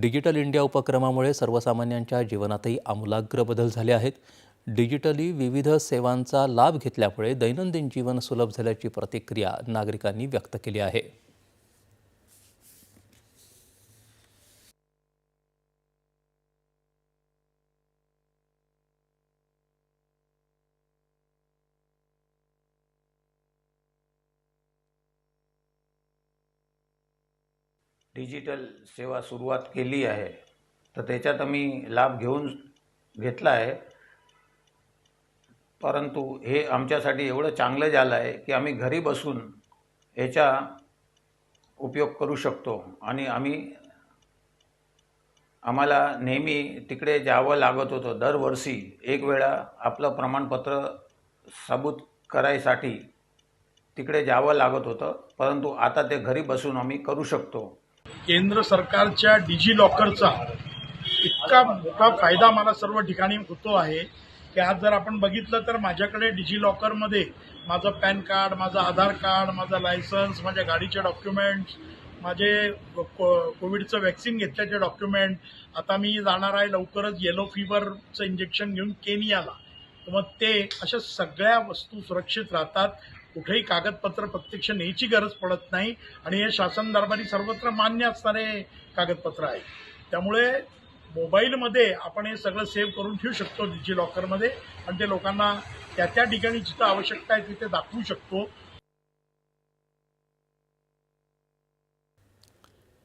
Digital India उपक्रमामुळे सर्वसामान्यांच्या जीवनातही आमूलाग्र बदल झाले आहेत. डिजिटली विविध सेवांचा लाभ घेतल्यामुळे दैनंदिन जीवन सुलभ झाल्याची प्रतिक्रिया नागरिकांनी व्यक्त केली आहे. डिजिटल सेवा सुरुवात केली आहे तर त्याच्यात आम्ही लाभ घेऊन घेतला आहे. परंतु हे आमच्यासाठी एवढं चांगलं झालं आहे की आम्ही घरी बसून याचा उपयोग करू शकतो आणि आम्ही आम्हाला नेहमी तिकडे जावं लागत होतं. दरवर्षी एक वेळा आपलं प्रमाणपत्र सबूत करायसाठी तिकडे जावं लागत होतं परंतु आता ते घरी बसून आम्ही करू शकतो. केंद्र सरकारच्या डिजी लॉकरचा इतका मोठा फायदा मला सर्व ठिकाणी होतो आहे की आज जर आपण बघितलं तर माझ्याकडे डिजी लॉकरमध्ये माझं पॅन कार्ड माझं आधार कार्ड माझं लायसन्स माझ्या गाडीचे डॉक्युमेंट्स माझे को- कोविडचं वॅक्सिन घेतल्याचे डॉक्युमेंट. आता मी जाणार आहे लवकरच येलो फिवरचं इंजेक्शन घेऊन केनियाला. तर मग ते अशा सगळ्या वस्तू सुरक्षित राहतात. कुठेही कागदपत्र प्रत्यक्ष न्यायची गरज पडत नाही आणि हे शासन दरबारी सर्वत्र मान्य असणारे कागदपत्र आहे. त्यामुळे मोबाईलमध्ये आपण हे सगळं सेव्ह करून ठेवू शकतो डिजी लॉकरमध्ये आणि ते लोकांना त्या त्या ठिकाणी जिथं आवश्यकता आहे तिथे दाखवू शकतो.